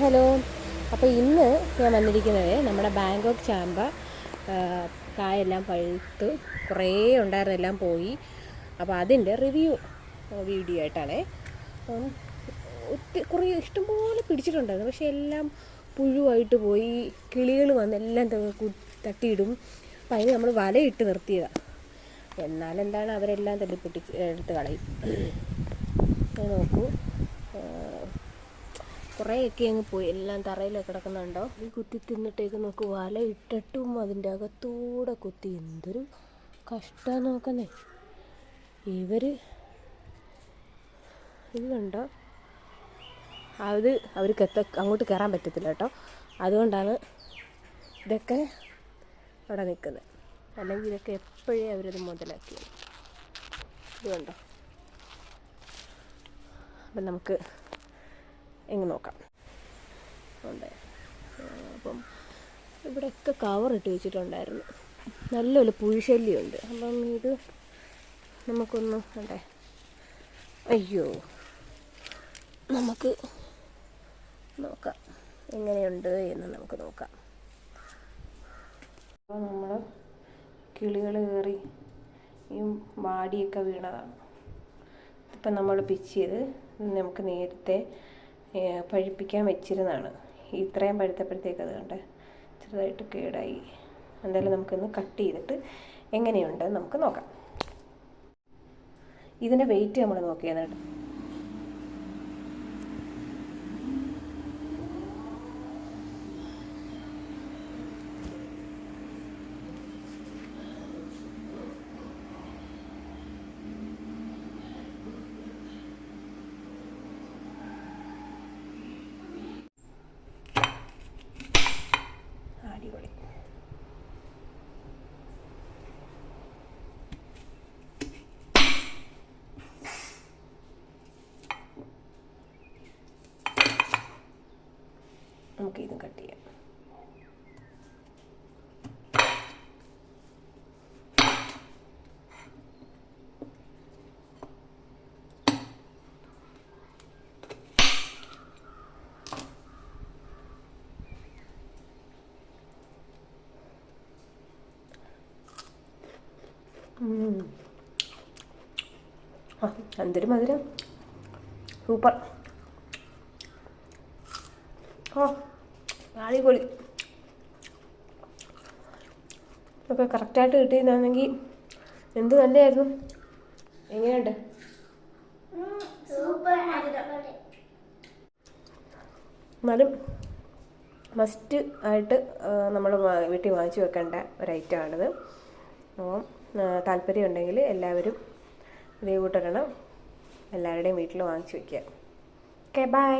Hello. അപ്പോൾ ഇന്ന് ഞാൻ വന്നിരിക്കുന്നത് നമ്മുടെ ബാങ്കോക്ക് ചാമ്പ കായെല്ലാം പഴുത്ത് കുറേ ഉണ്ടായിരുന്ന എല്ലാം പോയി. അപ്പോൾ അതിന്റെ റിവ്യൂ വീഡിയോ ആയിട്ടാണേ. ഒത്തിരി കുറേ ഇഷ്ടംപോലെ പിടിച്ചിട്ടുണ്ടായിരുന്നു. പക്ഷേ എല്ലാം പുഴുവായിട്ട് പോയി കിളികൾ വന്ന് എല്ലാം തട്ടിയിടും. അപ്പം അതിന് നമ്മൾ വലയിട്ട് നിർത്തിയതാണ് എന്നാലെന്താണ് അവരെല്ലാം തല്ലിപ്പൊട്ടി എടുത്ത് കളയും. നോക്കൂ. കുറേയൊക്കെ അങ്ങ് പോയി. എല്ലാം തറയിലൊക്കെ കിടക്കുന്നുണ്ടോ? ഈ കുത്തി തിന്നിട്ടേക്ക് നോക്ക് വല ഇട്ടിട്ടും അതിന്റെ അകത്തൂടെ കുത്തി. എന്തൊരു കഷ്ടം നോക്കുന്നേ. ഇവർ ഇതുണ്ടോ? അത് അവർക്ക് എത്ത അങ്ങോട്ട് കയറാൻ പറ്റത്തില്ല കേട്ടോ. അതുകൊണ്ടാണ് ഇതൊക്കെ അവിടെ നിൽക്കുന്നത്. അല്ലെങ്കിൽ ഇതൊക്കെ എപ്പോഴേ അവരത് മുതലാക്കിയത്. ഇതുകൊണ്ടോ കണ്ടോ അപ്പം നമുക്ക് എങ്ങ് നോക്കാം. ഉണ്ട്. അപ്പം ഇവിടെയൊക്കെ കവർ ഇട്ട് വെച്ചിട്ടുണ്ടായിരുന്നു. നല്ലൊരു പുഴുശല്യമുണ്ട് അപ്പം ഇത് നമുക്കൊന്ന് അണ്ടേ അയ്യോ. നമുക്ക് നോക്കാം. എങ്ങനെയുണ്ട് എന്ന് നമുക്ക് നോക്കാം. അപ്പോൾ നമ്മൾ കിളികൾ കയറി ഈ വാടിയൊക്കെ വീണതാണ്. ഇപ്പം നമ്മൾ പിച്ച് ചെയ്ത് നമുക്ക് നേരത്തെ പഴുപ്പിക്കാൻ വെച്ചിരുന്നതാണ്. ഇത്രയും പഴുത്തപ്പോഴത്തേക്ക് അത് കണ്ട് ചെറുതായിട്ട് കേടായി. എന്തായാലും നമുക്കിന്ന് കട്ട് ചെയ്തിട്ട് എങ്ങനെയുണ്ട് നമുക്ക് നോക്കാം. ഇതിന്റെ വെയിറ്റ് നമ്മൾ നോക്കിയാണ് കേട്ടോ അടിപൊളി നമുക്ക് ഇത് കട്ട് ചെയ്യാം. എന്തൊരു മധുരം. സൂപ്പർ. അടിപൊളി ഒക്കെ കറക്റ്റായിട്ട് കിട്ടിയിരുന്നാണെങ്കിൽ എന്ത് നല്ലതായിരുന്നു എങ്ങനെയുണ്ട്? എന്നാലും മസ്റ്റ് ആയിട്ട് നമ്മൾ വീട്ടിൽ വാങ്ങിച്ചു വെക്കേണ്ട ഒരു ഐറ്റമാണിത് അപ്പം താല്പര്യം ഉണ്ടെങ്കിൽ എല്ലാവരും ഇതേ കൂട്ടിടണം എല്ലാവരുടെയും വീട്ടിൽ വാങ്ങിച്ചു വയ്ക്കുക ഓക്കെ ബൈ